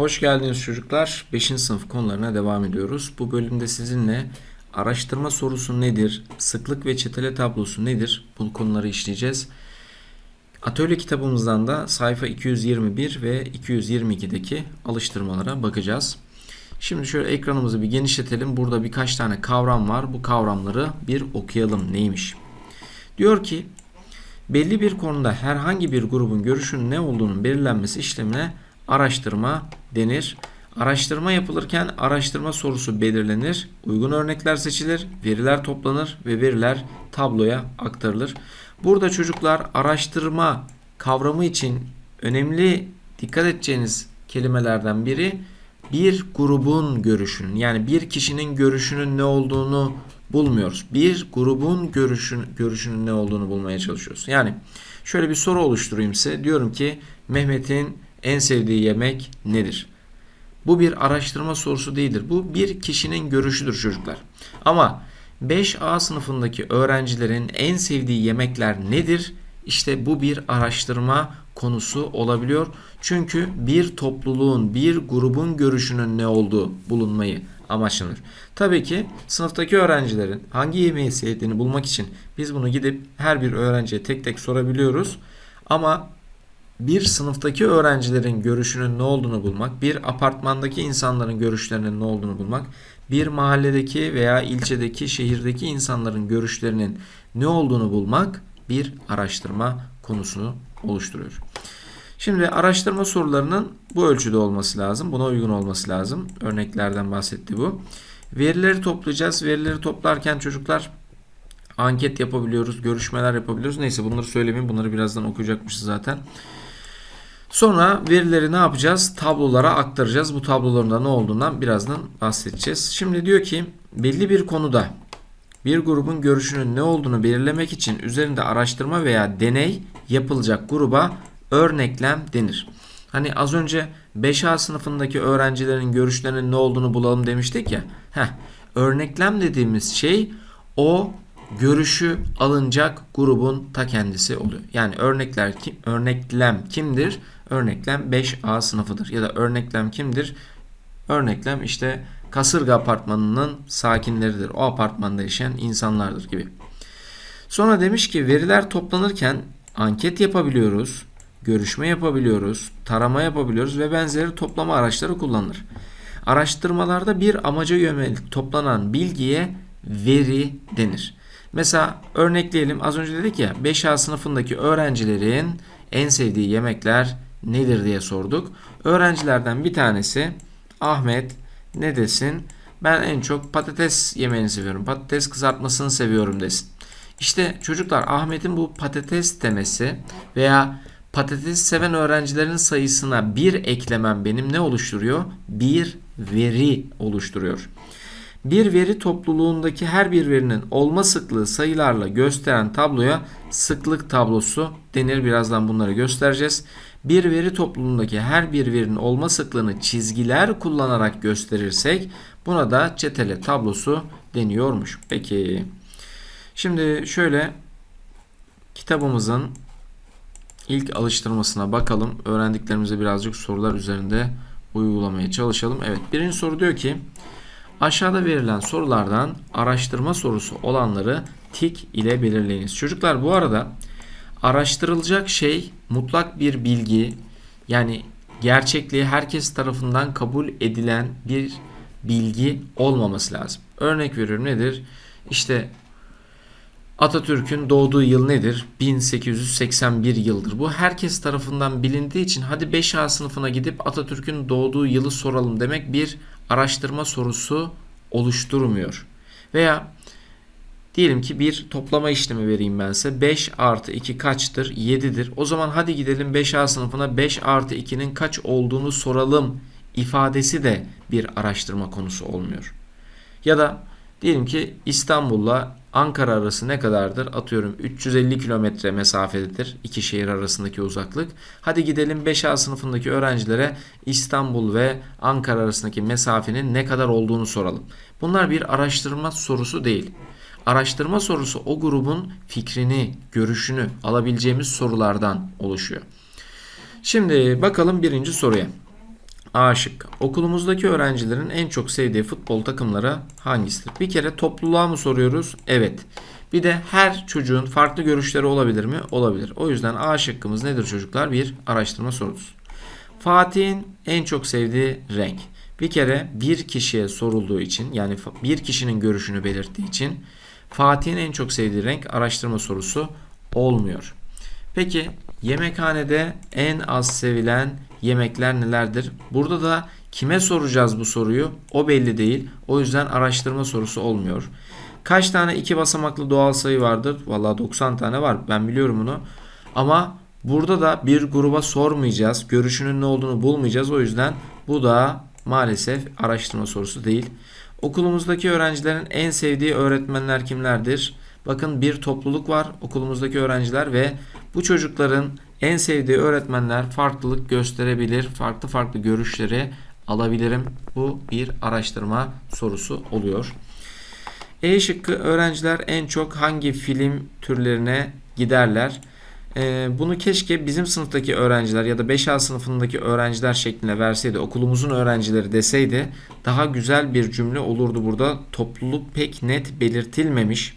Hoş geldiniz çocuklar. 5. sınıf konularına devam ediyoruz. Bu bölümde sizinle araştırma sorusu nedir, sıklık ve çetele tablosu nedir bu konuları işleyeceğiz. Atölye kitabımızdan da sayfa 221 ve 222'deki alıştırmalara bakacağız. Şimdi şöyle ekranımızı bir genişletelim. Burada birkaç tane kavram var. Bu kavramları bir okuyalım neymiş. Diyor ki belli bir konuda herhangi bir grubun görüşünün ne olduğunun belirlenmesi işlemine araştırma denir. Araştırma yapılırken araştırma sorusu belirlenir, uygun örnekler seçilir, veriler toplanır ve veriler tabloya aktarılır. Burada çocuklar araştırma kavramı için önemli dikkat edeceğiniz kelimelerden biri bir grubun görüşünün yani bir kişinin görüşünün ne olduğunu bulmuyoruz. Bir grubun görüşün, görüşünün ne olduğunu bulmaya çalışıyoruz. Yani şöyle bir soru oluşturayım size. Diyorum ki Mehmet'in en sevdiği yemek nedir? Bu bir araştırma sorusu değildir. Bu bir kişinin görüşüdür çocuklar. Ama 5A sınıfındaki öğrencilerin en sevdiği yemekler nedir? İşte bu bir araştırma konusu olabiliyor. Çünkü bir topluluğun, bir grubun görüşünün ne olduğu bulunmayı amaçlanır. Tabii ki sınıftaki öğrencilerin hangi yemeği sevdiğini bulmak için biz bunu gidip her bir öğrenciye tek tek sorabiliyoruz. Ama bir sınıftaki öğrencilerin görüşünün ne olduğunu bulmak, bir apartmandaki insanların görüşlerinin ne olduğunu bulmak, bir mahalledeki veya ilçedeki, şehirdeki insanların görüşlerinin ne olduğunu bulmak bir araştırma konusunu oluşturuyor. Şimdi araştırma sorularının bu ölçüde olması lazım. Buna uygun olması lazım. Örneklerden bahsetti bu. Verileri toplayacağız. Verileri toplarken çocuklar anket yapabiliyoruz, görüşmeler yapabiliyoruz. Neyse bunları söylemeyeyim. Bunları birazdan okuyacakmışız zaten. Sonra verileri ne yapacağız? Tablolara aktaracağız. Bu tabloların ne olduğundan birazdan bahsedeceğiz. Şimdi diyor ki belli bir konuda bir grubun görüşünün ne olduğunu belirlemek için üzerinde araştırma veya deney yapılacak gruba örneklem denir. Hani az önce 5A sınıfındaki öğrencilerin görüşlerinin ne olduğunu bulalım demiştik ya. Heh, örneklem dediğimiz şey o görüşü alınacak grubun ta kendisi oluyor. Yani örnekler kim, örneklem kimdir? Örneklem 5A sınıfıdır. Ya da örneklem kimdir? Örneklem işte kasırga apartmanının sakinleridir. O apartmanda yaşayan insanlardır gibi. Sonra demiş ki veriler toplanırken anket yapabiliyoruz, görüşme yapabiliyoruz, tarama yapabiliyoruz ve benzeri toplama araçları kullanılır. Araştırmalarda bir amaca yönelik toplanan bilgiye veri denir. Mesela örnekleyelim az önce dedik ya 5A sınıfındaki öğrencilerin en sevdiği yemekler nedir diye sorduk. Öğrencilerden bir tanesi Ahmet ne desin? Ben en çok patates yemeğini seviyorum. Patates kızartmasını seviyorum desin. İşte çocuklar Ahmet'in bu patates demesi veya patates seven öğrencilerin sayısına bir eklemem benim ne oluşturuyor? Bir veri oluşturuyor. Bir veri topluluğundaki her bir verinin olma sıklığı sayılarla gösteren tabloya sıklık tablosu denir. Birazdan bunları göstereceğiz. Bir veri topluluğundaki her bir verinin olma sıklığını çizgiler kullanarak gösterirsek buna da çetele tablosu deniyormuş. Peki. Şimdi şöyle kitabımızın ilk alıştırmasına bakalım. Öğrendiklerimizi birazcık sorular üzerinde uygulamaya çalışalım. Evet birinci soru diyor ki Aşağıda verilen sorulardan araştırma sorusu olanları tik ile belirleyiniz. Çocuklar bu arada araştırılacak şey mutlak bir bilgi yani gerçekliği herkes tarafından kabul edilen bir bilgi olmaması lazım. Örnek veriyorum nedir? İşte Atatürk'ün doğduğu yıl nedir? 1881 yıldır. Bu herkes tarafından bilindiği için hadi 5A sınıfına gidip Atatürk'ün doğduğu yılı soralım demek bir araştırma sorusu oluşturmuyor. Veya diyelim ki bir toplama işlemi vereyim ben size. 5 artı 2 kaçtır? 7'dir. O zaman hadi gidelim 5A sınıfına 5 artı 2'nin kaç olduğunu soralım ifadesi de bir araştırma konusu olmuyor. Ya da diyelim ki İstanbul'la Ankara arası ne kadardır? Atıyorum 350 kilometre mesafededir iki şehir arasındaki uzaklık. Hadi gidelim 5A sınıfındaki öğrencilere İstanbul ve Ankara arasındaki mesafenin ne kadar olduğunu soralım. Bunlar bir araştırma sorusu değil. Araştırma sorusu o grubun fikrini, görüşünü alabileceğimiz sorulardan oluşuyor. Şimdi bakalım birinci soruya. A şıkkı. Okulumuzdaki öğrencilerin en çok sevdiği futbol takımları hangisidir? Bir kere topluluğa mı soruyoruz? Evet. Bir de her çocuğun farklı görüşleri olabilir mi? Olabilir. O yüzden A şıkkımız nedir çocuklar? Bir araştırma sorusu. Fatih'in en çok sevdiği renk. Bir kere bir kişiye sorulduğu için yani bir kişinin görüşünü belirttiği için Fatih'in en çok sevdiği renk araştırma sorusu olmuyor. Peki yemekhanede en az sevilen yemekler nelerdir? Burada da kime soracağız bu soruyu? O belli değil. O yüzden araştırma sorusu olmuyor. Kaç tane iki basamaklı doğal sayı vardır? Vallahi 90 tane var. Ben biliyorum bunu. Ama burada da bir gruba sormayacağız. Görüşünün ne olduğunu bulmayacağız. O yüzden bu da maalesef araştırma sorusu değil. Okulumuzdaki öğrencilerin en sevdiği öğretmenler kimlerdir? Bakın bir topluluk var okulumuzdaki öğrenciler ve bu çocukların en sevdiği öğretmenler farklılık gösterebilir. Farklı farklı görüşleri alabilirim. Bu bir araştırma sorusu oluyor. E şıkkı öğrenciler en çok hangi film türlerine giderler? Ee, bunu keşke bizim sınıftaki öğrenciler ya da 5A sınıfındaki öğrenciler şeklinde verseydi, okulumuzun öğrencileri deseydi daha güzel bir cümle olurdu burada. Topluluk pek net belirtilmemiş.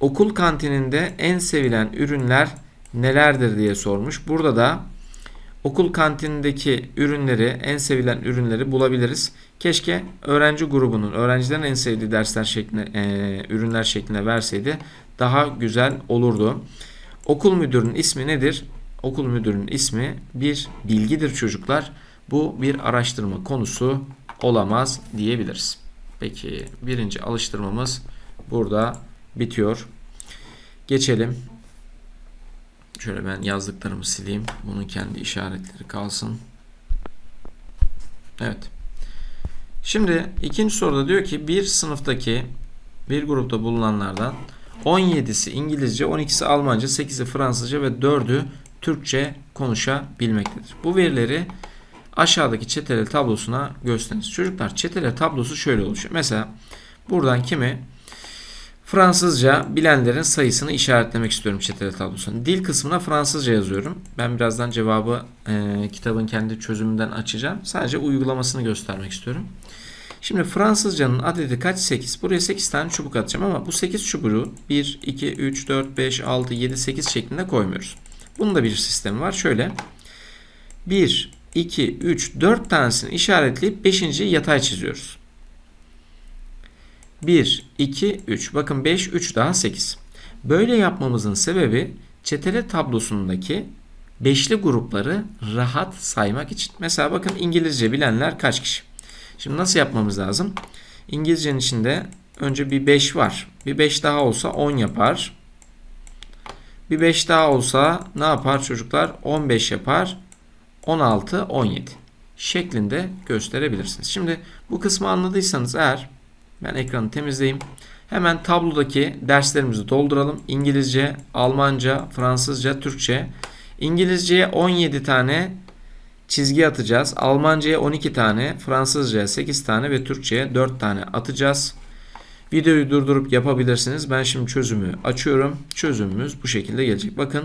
Okul kantininde en sevilen ürünler nelerdir diye sormuş. Burada da okul kantinindeki ürünleri, en sevilen ürünleri bulabiliriz. Keşke öğrenci grubunun, öğrencilerin en sevdiği dersler şeklinde, e, ürünler şeklinde verseydi daha güzel olurdu. Okul müdürünün ismi nedir? Okul müdürünün ismi bir bilgidir çocuklar. Bu bir araştırma konusu olamaz diyebiliriz. Peki birinci alıştırmamız burada bitiyor. Geçelim. Şöyle ben yazdıklarımı sileyim. Bunun kendi işaretleri kalsın. Evet. Şimdi ikinci soruda diyor ki bir sınıftaki bir grupta bulunanlardan 17'si İngilizce, 12'si Almanca, 8'i Fransızca ve 4'ü Türkçe konuşabilmektedir. Bu verileri aşağıdaki çetele tablosuna gösteriniz. Çocuklar çetele tablosu şöyle oluşuyor. Mesela buradan kimi Fransızca bilenlerin sayısını işaretlemek istiyorum çetele tablosuna. Dil kısmına Fransızca yazıyorum. Ben birazdan cevabı e, kitabın kendi çözümünden açacağım. Sadece uygulamasını göstermek istiyorum. Şimdi Fransızcanın adedi kaç? 8. Buraya 8 tane çubuk atacağım ama bu 8 çubuğu 1, 2, 3, 4, 5, 6, 7, 8 şeklinde koymuyoruz. Bunun da bir sistemi var. Şöyle 1, 2, 3, 4 tanesini işaretleyip 5. yatay çiziyoruz. 1, 2, 3. Bakın 5, 3 daha 8. Böyle yapmamızın sebebi çetele tablosundaki beşli grupları rahat saymak için. Mesela bakın İngilizce bilenler kaç kişi? Şimdi nasıl yapmamız lazım? İngilizcenin içinde önce bir 5 var. Bir 5 daha olsa 10 yapar. Bir 5 daha olsa ne yapar çocuklar? 15 yapar. 16, 17 şeklinde gösterebilirsiniz. Şimdi bu kısmı anladıysanız eğer ben ekranı temizleyeyim. Hemen tablodaki derslerimizi dolduralım. İngilizce, Almanca, Fransızca, Türkçe. İngilizceye 17 tane çizgi atacağız. Almanca'ya 12 tane, Fransızca'ya 8 tane ve Türkçe'ye 4 tane atacağız. Videoyu durdurup yapabilirsiniz. Ben şimdi çözümü açıyorum. Çözümümüz bu şekilde gelecek. Bakın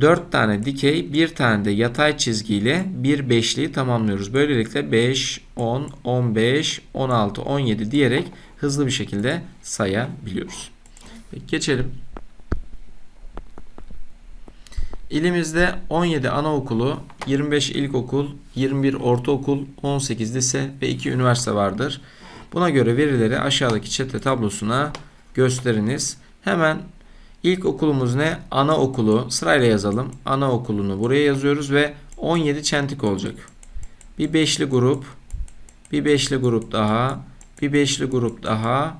4 tane dikey, 1 tane de yatay çizgiyle bir beşliği tamamlıyoruz. Böylelikle 5, 10, 15, 16, 17 diyerek hızlı bir şekilde sayabiliyoruz. Peki geçelim. İlimizde 17 anaokulu, 25 ilkokul, 21 ortaokul, 18 lise ve 2 üniversite vardır. Buna göre verileri aşağıdaki çete tablosuna gösteriniz. Hemen ilk okulumuz ne? Anaokulu. Sırayla yazalım. Anaokulunu buraya yazıyoruz ve 17 çentik olacak. Bir beşli grup, bir beşli grup daha, bir beşli grup daha.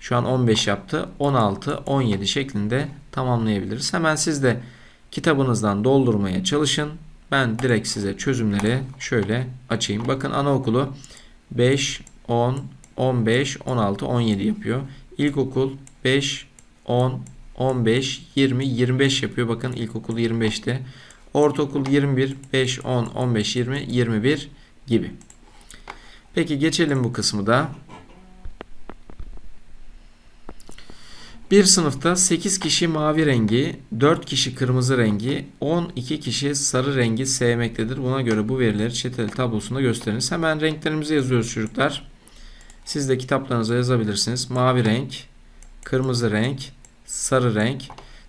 Şu an 15 yaptı. 16, 17 şeklinde tamamlayabiliriz. Hemen siz de kitabınızdan doldurmaya çalışın. Ben direkt size çözümleri şöyle açayım. Bakın anaokulu 5, 10, 15, 16, 17 yapıyor. İlkokul 5, 10, 15, 20, 25 yapıyor. Bakın ilkokul 25'te. Ortaokul 21, 5, 10, 15, 20, 21 gibi. Peki geçelim bu kısmı da. Bir sınıfta 8 kişi mavi rengi, 4 kişi kırmızı rengi, 12 kişi sarı rengi sevmektedir. Buna göre bu verileri çeteli tablosunda gösteriniz. Hemen renklerimizi yazıyoruz çocuklar. Siz de kitaplarınıza yazabilirsiniz. Mavi renk, kırmızı renk, sarı renk.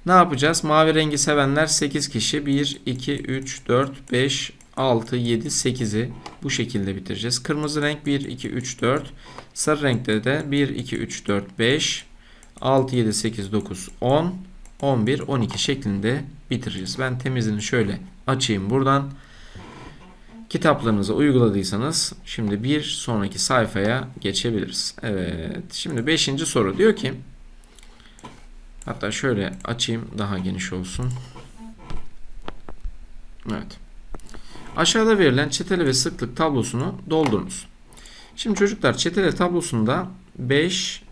Ne yapacağız? Mavi rengi sevenler 8 kişi. 1, 2, 3, 4, 5, 6, 7, 8'i bu şekilde bitireceğiz. Kırmızı renk 1, 2, 3, 4. Sarı renkte de 1, 2, 3, 4, 5, 6, 7, 8, 9, 10, 11, 12 şeklinde bitireceğiz. Ben temizliğini şöyle açayım buradan. Kitaplarınıza uyguladıysanız şimdi bir sonraki sayfaya geçebiliriz. Evet. Şimdi 5. soru diyor ki hatta şöyle açayım daha geniş olsun. Evet. Aşağıda verilen çetele ve sıklık tablosunu doldurunuz. Şimdi çocuklar çetele tablosunda 5,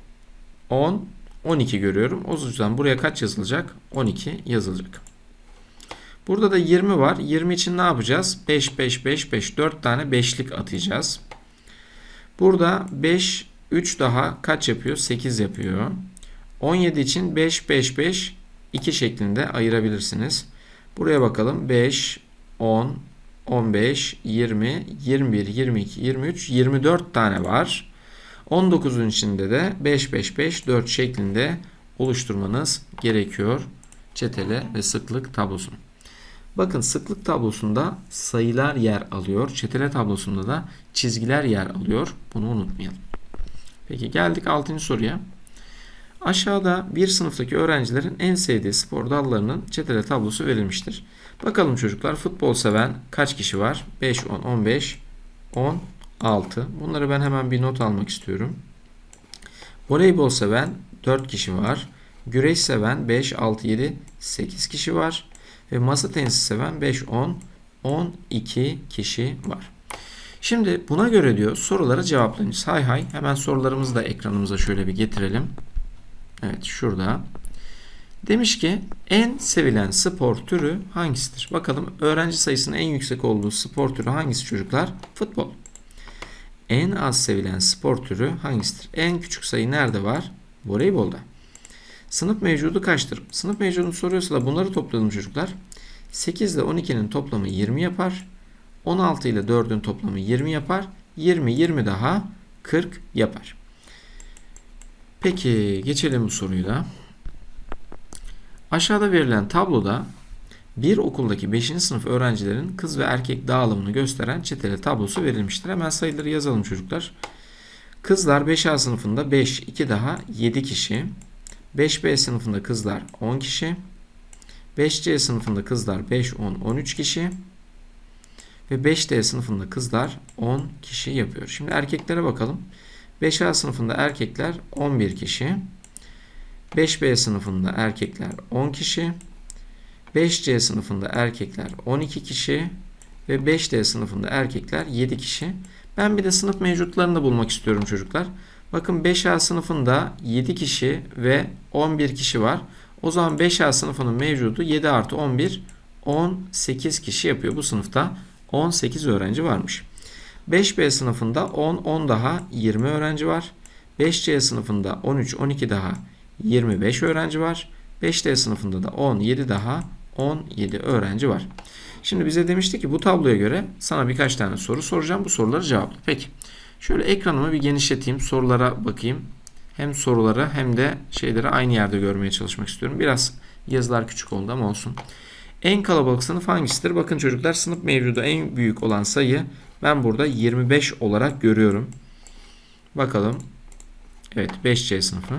10, 12 görüyorum. O yüzden buraya kaç yazılacak? 12 yazılacak. Burada da 20 var. 20 için ne yapacağız? 5, 5, 5, 5. 4 tane beşlik atacağız. Burada 5, 3 daha kaç yapıyor? 8 yapıyor. 17 için 5, 5, 5, 2 şeklinde ayırabilirsiniz. Buraya bakalım. 5, 10, 15, 20, 21, 22, 23, 24 tane var. 19'un içinde de 5, 5, 5, 4 şeklinde oluşturmanız gerekiyor. Çetele ve sıklık tablosunu. Bakın sıklık tablosunda sayılar yer alıyor. Çetele tablosunda da çizgiler yer alıyor. Bunu unutmayalım. Peki geldik 6. soruya. Aşağıda bir sınıftaki öğrencilerin en sevdiği spor dallarının çetele tablosu verilmiştir. Bakalım çocuklar futbol seven kaç kişi var? 5, 10, 15, 10, 6. Bunları ben hemen bir not almak istiyorum. Voleybol seven 4 kişi var. Güreş seven 5, 6, 7, 8 kişi var. Ve masa tenisi seven 5, 10, 12 kişi var. Şimdi buna göre diyor sorulara cevaplayınız. Hay hay hemen sorularımızı da ekranımıza şöyle bir getirelim. Evet şurada. Demiş ki en sevilen spor türü hangisidir? Bakalım öğrenci sayısının en yüksek olduğu spor türü hangisi çocuklar? Futbol. En az sevilen spor türü hangisidir? En küçük sayı nerede var? Voleybolda. Sınıf mevcudu kaçtır? Sınıf mevcudunu soruyorsa da bunları topladım çocuklar. 8 ile 12'nin toplamı 20 yapar. 16 ile 4'ün toplamı 20 yapar. 20 20 daha 40 yapar. Peki geçelim bu soruyu da. Aşağıda verilen tabloda bir okuldaki 5. sınıf öğrencilerin kız ve erkek dağılımını gösteren çeteli tablosu verilmiştir. Hemen sayıları yazalım çocuklar. Kızlar 5A sınıfında 5, 2 daha 7 kişi. 5B sınıfında kızlar 10 kişi. 5C sınıfında kızlar 5, 10, 13 kişi. Ve 5D sınıfında kızlar 10 kişi yapıyor. Şimdi erkeklere bakalım. 5A sınıfında erkekler 11 kişi. 5B sınıfında erkekler 10 kişi. 5C sınıfında erkekler 12 kişi. Ve 5D sınıfında erkekler 7 kişi. Ben bir de sınıf mevcutlarını da bulmak istiyorum çocuklar. Bakın 5A sınıfında 7 kişi ve 11 kişi var. O zaman 5A sınıfının mevcudu 7 artı 11 18 kişi yapıyor. Bu sınıfta 18 öğrenci varmış. 5B sınıfında 10 10 daha 20 öğrenci var. 5C sınıfında 13 12 daha 25 öğrenci var. 5D sınıfında da 17 daha 17 öğrenci var. Şimdi bize demişti ki bu tabloya göre sana birkaç tane soru soracağım. Bu soruları cevapla. Peki. Şöyle ekranımı bir genişleteyim. Sorulara bakayım. Hem soruları hem de şeyleri aynı yerde görmeye çalışmak istiyorum. Biraz yazılar küçük oldu ama olsun. En kalabalık sınıf hangisidir? Bakın çocuklar sınıf mevcudu en büyük olan sayı ben burada 25 olarak görüyorum. Bakalım. Evet 5C sınıfı.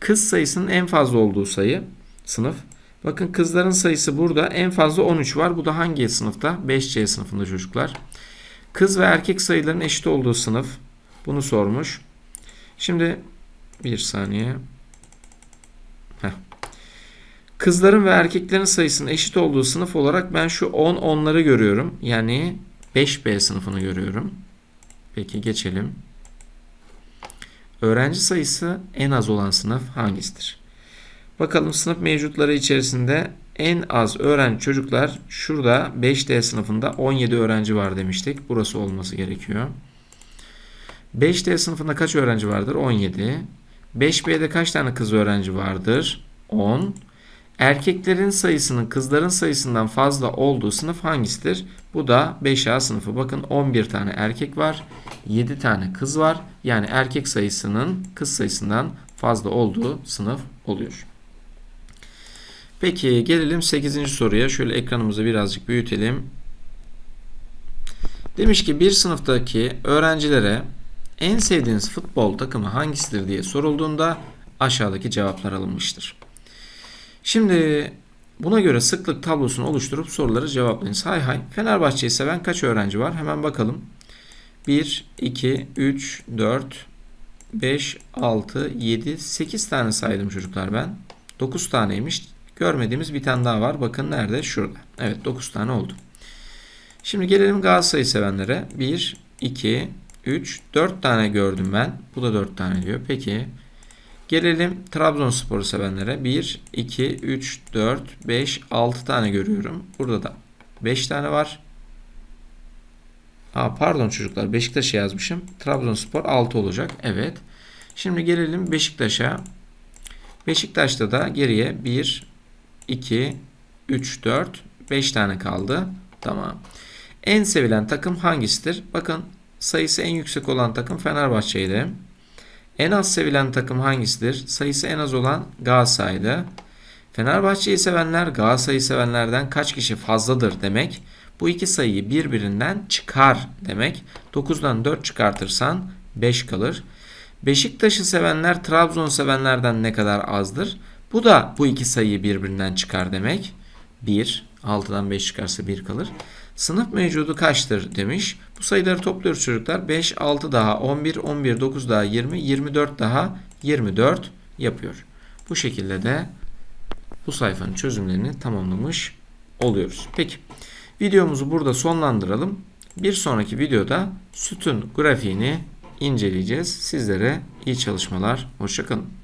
Kız sayısının en fazla olduğu sayı sınıf. Bakın kızların sayısı burada en fazla 13 var. Bu da hangi sınıfta? 5C sınıfında çocuklar. Kız ve erkek sayıların eşit olduğu sınıf. Bunu sormuş. Şimdi bir saniye. Heh. Kızların ve erkeklerin sayısının eşit olduğu sınıf olarak ben şu 10 onları görüyorum. Yani 5B sınıfını görüyorum. Peki geçelim. Öğrenci sayısı en az olan sınıf hangisidir? Bakalım sınıf mevcutları içerisinde en az öğrenci çocuklar şurada 5D sınıfında 17 öğrenci var demiştik. Burası olması gerekiyor. 5D sınıfında kaç öğrenci vardır? 17. 5B'de kaç tane kız öğrenci vardır? 10. Erkeklerin sayısının kızların sayısından fazla olduğu sınıf hangisidir? Bu da 5A sınıfı. Bakın 11 tane erkek var. 7 tane kız var. Yani erkek sayısının kız sayısından fazla olduğu sınıf oluyor. Peki gelelim 8. soruya. Şöyle ekranımızı birazcık büyütelim. Demiş ki bir sınıftaki öğrencilere en sevdiğiniz futbol takımı hangisidir diye sorulduğunda aşağıdaki cevaplar alınmıştır. Şimdi buna göre sıklık tablosunu oluşturup soruları cevaplayınız. Hay hay Fenerbahçe'yi seven kaç öğrenci var? Hemen bakalım. 1, 2, 3, 4, 5, 6, 7, 8 tane saydım çocuklar ben. 9 taneymiş. Görmediğimiz bir tane daha var. Bakın nerede? Şurada. Evet 9 tane oldu. Şimdi gelelim Galatasaray'ı sevenlere. 1, 2, 3, 4 tane gördüm ben. Bu da 4 tane diyor. Peki. Gelelim Trabzonspor'u sevenlere. 1, 2, 3, 4, 5, 6 tane görüyorum. Burada da 5 tane var. Aa, pardon çocuklar Beşiktaş'ı yazmışım. Trabzonspor 6 olacak. Evet. Şimdi gelelim Beşiktaş'a. Beşiktaş'ta da geriye 1, 2, 3, 4, 5 tane kaldı. Tamam. En sevilen takım hangisidir? Bakın sayısı en yüksek olan takım Fenerbahçe'ydi. En az sevilen takım hangisidir? Sayısı en az olan Galatasaray'dı. Fenerbahçe'yi sevenler Galatasaray'ı sevenlerden kaç kişi fazladır demek. Bu iki sayıyı birbirinden çıkar demek. 9'dan 4 çıkartırsan 5 kalır. Beşiktaş'ı sevenler Trabzon sevenlerden ne kadar azdır? Bu da bu iki sayıyı birbirinden çıkar demek. 1. 6'dan 5 çıkarsa 1 kalır. Sınıf mevcudu kaçtır demiş. Bu sayıları topluyoruz çocuklar. 5, 6 daha 11, 11, 9 daha 20, 24 daha 24 yapıyor. Bu şekilde de bu sayfanın çözümlerini tamamlamış oluyoruz. Peki videomuzu burada sonlandıralım. Bir sonraki videoda sütun grafiğini inceleyeceğiz. Sizlere iyi çalışmalar. Hoşçakalın.